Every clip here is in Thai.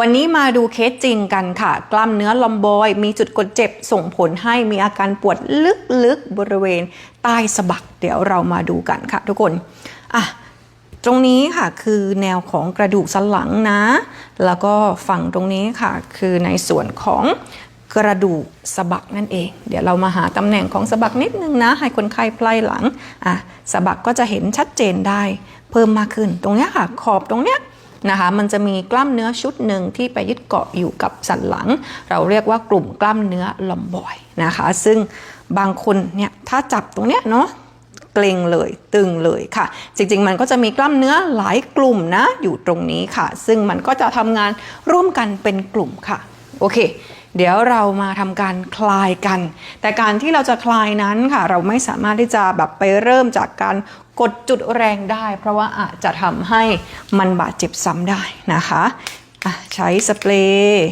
วันนี้มาดูเคสจริงกันค่ะ กล้ามเนื้อลอมบอย มีจุดกดเจ็บส่งผลให้มีอาการปวดลึกๆบริเวณใต้สะบัก เดี๋ยวเรามาดูกันค่ะทุกคนอะตรงนี้ค่ะคือแนวของกระดูกสันหลังนะ แล้วก็ฝั่งตรงนี้ค่ะ คือในส่วนของกระดูกสะบักนั่นเอง เดี๋ยวเรามาหาตำแหน่งของสะบักนิดนึงนะ ให้คนไข้ไพล่หลังอะสะบักก็จะเห็นชัดเจนได้ เพิ่มมากขึ้น ตรงนี้ค่ะ ขอบตรงเนี้ย นะคะ มันจะมีกล้ามเนื้อชุดหนึ่งที่ไปยึดเกาะอยู่กับสันหลัง เราเรียกว่ากลุ่มกล้ามเนื้อลอมบอยนะคะ ซึ่งบางคนเนี่ยถ้าจับตรงเนี้ยเนาะเกร็งเลยตึงเลยค่ะ จริง ๆ มันก็จะมีกล้ามเนื้อหลายกลุ่มนะอยู่ตรงนี้ค่ะ ซึ่งมันก็จะทำงานร่วมกันเป็นกลุ่มค่ะโอเคเดี๋ยวเรามาทำการคลายกัน แต่การที่เราจะคลายนั้นค่ะ เราไม่สามารถที่จะแบบไปเริ่มจากการ กดจุดแรงได้ เพราะว่าอาจจะทำให้มันบาดเจ็บซ้ำได้นะคะะใช้สเปรย์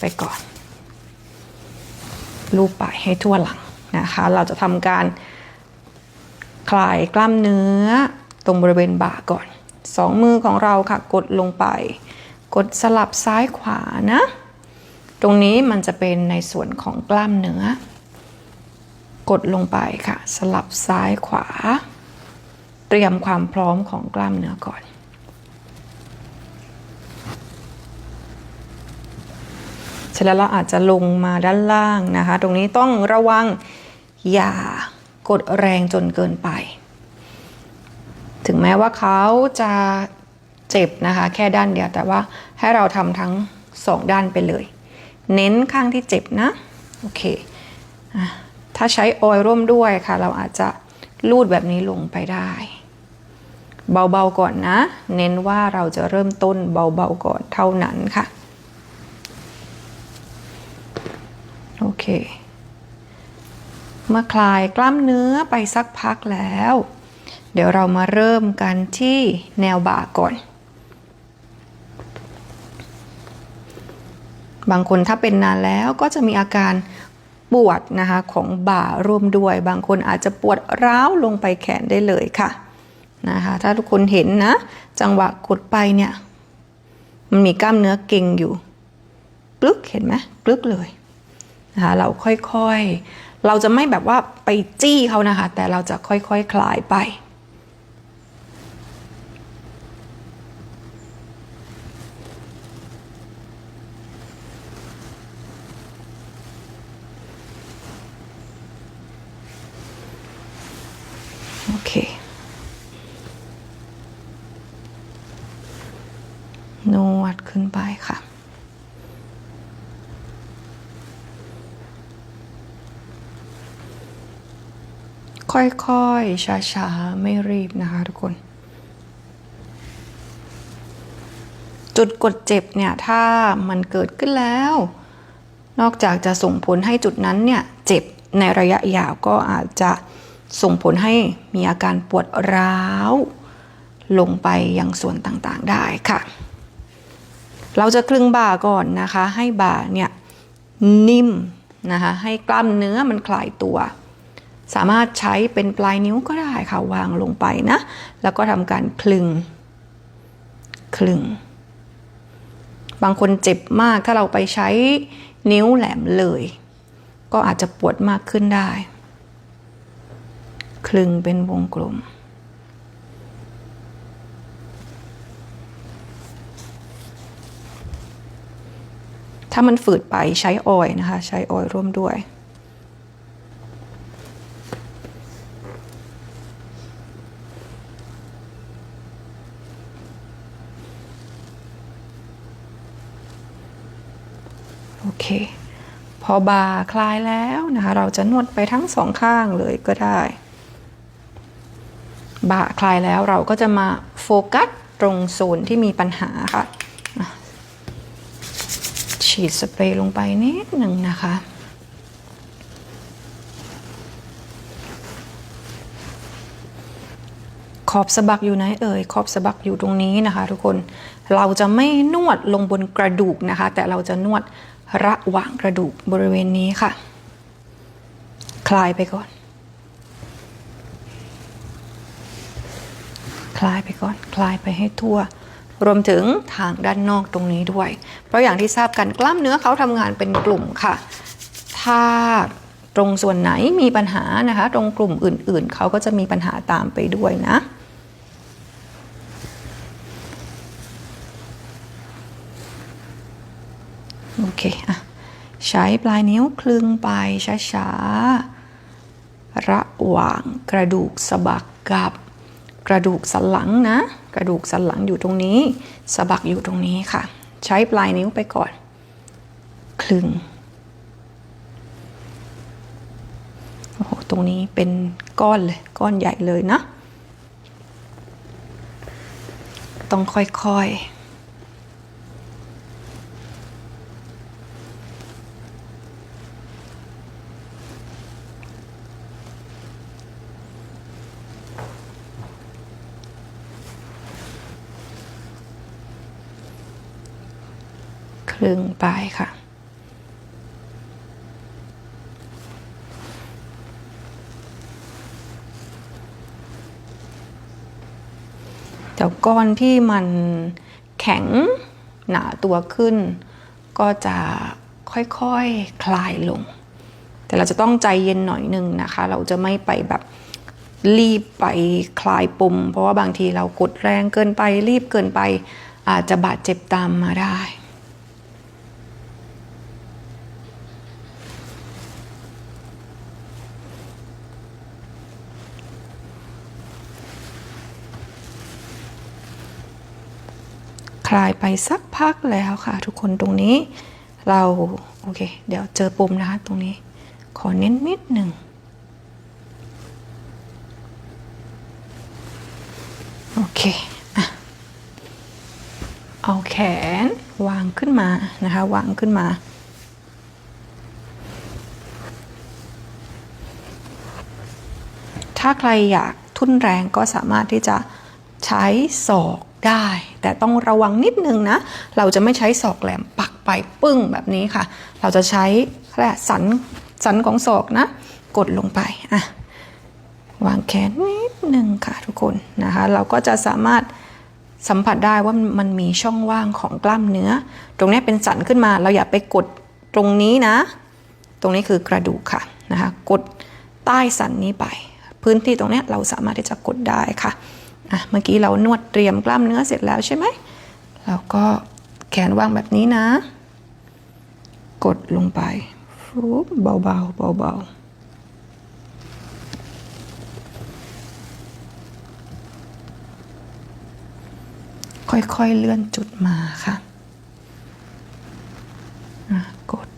ไปก่อน ลูบไปให้ทั่วหลังนะคะ เราจะทำการคลายกล้ามเนื้อตรงบริเวณบ่าก่อน สองมือของเราค่ะกดลงไป กดสลับซ้ายขวานะ ตรงนี้มันจะเป็นในส่วนของกล้ามเนื้อ กดลงไปค่ะ สลับซ้ายขวา เตรียมความพร้อมของกล้ามเนื้อก่อน เสร็จแล้วเราอาจจะลงมาด้านล่างนะคะ ตรงนี้ต้องระวังอย่ากดแรงจนเกินไป ถึงแม้ว่าเขาจะเจ็บนะคะแค่ด้านเดียวแต่ว่าให้เราทำทั้งสองด้านไปเลย เน้นข้างที่เจ็บนะ โอเค ถ้าใช้ออยล์ร่วมด้วยค่ะ เราอาจจะลูดแบบนี้ลงไปได้ เบาๆก่อนนะ เน้นว่าเราจะเริ่มต้นเบาๆก่อนเท่านั้นค่ะ โอเค เมื่อคลายกล้ามเนื้อไปสักพักแล้ว เดี๋ยวเรามาเริ่มกันที่แนวบ่าก่อนบางคนถ้าเป็นนานแล้วก็จะมีอาการปวดนะคะของบ่าร่วมด้วย บางคนอาจจะปวดร้าวลงไปแขนได้เลยค่ะ นะคะถ้าทุกคนเห็นนะ จังหวะกดไปเนี่ยมันมีกล้ามเนื้อเก่งอยู่กลึกเห็นไหมกลึกเลยนะคะเราค่อยๆ เราจะไม่แบบว่าไปจี้เขานะคะ แต่เราจะค่อยๆคคลายไป โอเค นวดขึ้นไปค่ะ ค่อยๆ ช้าๆ ไม่รีบนะคะทุกคน จุดกดเจ็บเนี่ย ถ้ามันเกิดขึ้นแล้ว นอกจากจะส่งผลให้จุดนั้นเนี่ย เจ็บในระยะยาวก็อาจจะส่งผลให้มีอาการปวดร้าว ลงไปยังส่วนต่างๆได้ค่ะ เราจะคลึงบ่าก่อนนะคะ ให้บ่าเนี่ยนิ่มนะคะให้กล้ามเนื้อมันคลายตัว สามารถใช้เป็นปลายนิ้วก็ได้ค่ะวางลงไปนะ แล้วก็ทำการคลึง คลึง บางคนเจ็บมากถ้าเราไปใช้นิ้วแหลมเลย ก็อาจจะปวดมากขึ้นได้ คลึงเป็นวงกลม ถ้ามันฝืดไปใช้ออยนะคะ ใช้ออยร่วมด้วย โอเค พอบาคลายแล้วนะคะ เราจะนวดไปทั้งสองข้างเลยก็ได้บ่าคลายแล้วเราก็จะมาโฟกัสตรงโซนที่มีปัญหาค่ะ ฉีดสเปรย์ลงไปนิดหนึ่งนะคะ ขอบสะบักอยู่ไหนเอ่ยขอบสะบักอยู่ตรงนี้นะคะ ทุกคนเราจะไม่นวดลงบนกระดูกนะคะ แต่เราจะนวดระหว่างกระดูกบริเวณนี้ค่ะ คลายไปก่อน คลายไปก่อน คลายไปให้ทั่ว รวมถึงทางด้านนอกตรงนี้ด้วย เพราะอย่างที่ทราบกันกล้ามเนื้อเขาทำงานเป็นกลุ่มค่ะ ถ้าตรงส่วนไหนมีปัญหานะคะ ตรงกลุ่มอื่นๆ เขาก็จะมีปัญหาตามไปด้วยนะโอเคอะใช้ปลายนิ้วคลึงไปช้าๆ ระหว่างกระดูกสะบักกับ กระดูกสันหลังนะ กระดูกสันหลังอยู่ตรงนี้สะบักอยู่ตรงนี้ค่ะ ใช้ปลายนิ้วไปก่อน คลึงโอ้โหตรงนี้เป็นก้อนเลย ก้อนใหญ่เลยนะ ต้องค่อยๆ คลึงไปค่ะ แต่ก้อนที่มันแข็งหนาตัวขึ้น ก็จะค่อยๆคคลายลง แต่เราจะต้องใจเย็นหน่อยหนึงนะคะ เราจะไม่ไปแบบรีบไปคลายปม เพราะว่าบางทีเรากดแรงเกินไปรีบเกินไปอาจจะบาดเจ็บตามมาได้ คลายไปสักพักแล้วค่ะ ทุกคนตรงนี้ เราโอเค เดี๋ยวเจอปุ่มนะคะตรงนี้ ขอเน้นนิดหนึ่งโอเคอเอาแขนวางขึ้นมานะคะ วางขึ้นมา ถ้าใครอยากทุ่นแรงก็สามารถที่จะใช้ศอก ได้ แต่ต้องระวังนิดนึงนะ เราจะไม่ใช้ศอกแหลมปักไปปึ้งแบบนี้ค่ะ เราจะใช้แค่สันสันของศอกนะ กดลงไปอะวางแขนนิดนึงค่ะทุกคนนะคะ เราก็จะสามารถสัมผัสได้ว่ามันมีช่องว่างของกล้ามเนื้อ ตรงนี้เป็นสันขึ้นมา เราอย่าไปกดตรงนี้นะ ตรงนี้คือกระดูกค่ะนะคะ กดใต้สันนี้ไป พื้นที่ตรงนี้เราสามารถที่จะกดได้ค่ะ อะเมื่อกี้เรานวดเตรียมกล้ามเนื้อเสร็จแล้วใช่ไหมเราก็แขนวางแบบนี้นะ กดลงไปฟูบเบาๆเบาๆค่อยๆ เลื่อนจุดมาค่ะอะกด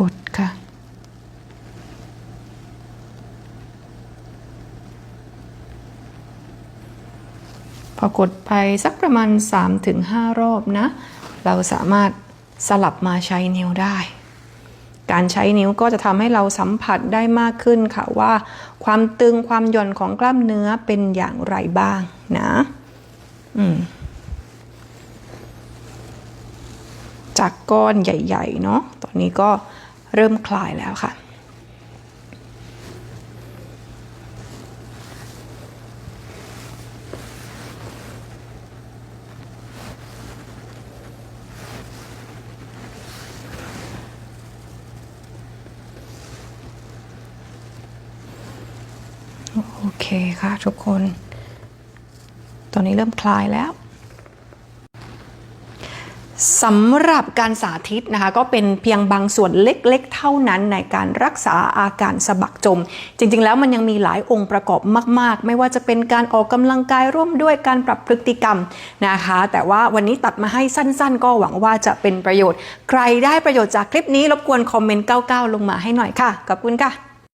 กดค่ะ พอกดไปสักประมาณ 3-5 รอบนะ เราสามารถสลับมาใช้นิ้วได้ การใช้นิ้วก็จะทำให้เราสัมผัสได้มากขึ้นค่ะว่า ความตึงความหย่อนของกล้ามเนื้อเป็นอย่างไรบ้างนะจากก้อนใหญ่ ๆ เนาะตอนนี้ก็เริ่มคลายแล้วค่ะ โอเคค่ะ ทุกคน ตอนนี้เริ่มคลายแล้วสำหรับการสาธิตนะคะก็เป็นเพียงบางส่วนเล็กๆ เท่านั้นในการรักษาอาการสะบักจม จริงๆ แล้วมันยังมีหลายองค์ประกอบมาก ๆ ไม่ว่าจะเป็นการออกกำลังกายร่วมด้วยการปรับพฤติกรรมนะคะ แต่ว่าวันนี้ตัดมาให้สั้นๆ ก็หวังว่าจะเป็นประโยชน์ ใครได้ประโยชน์จากคลิปนี้รบกวนคอมเมนต์ 99 ลงมาให้หน่อยค่ะขอบคุณค่ะ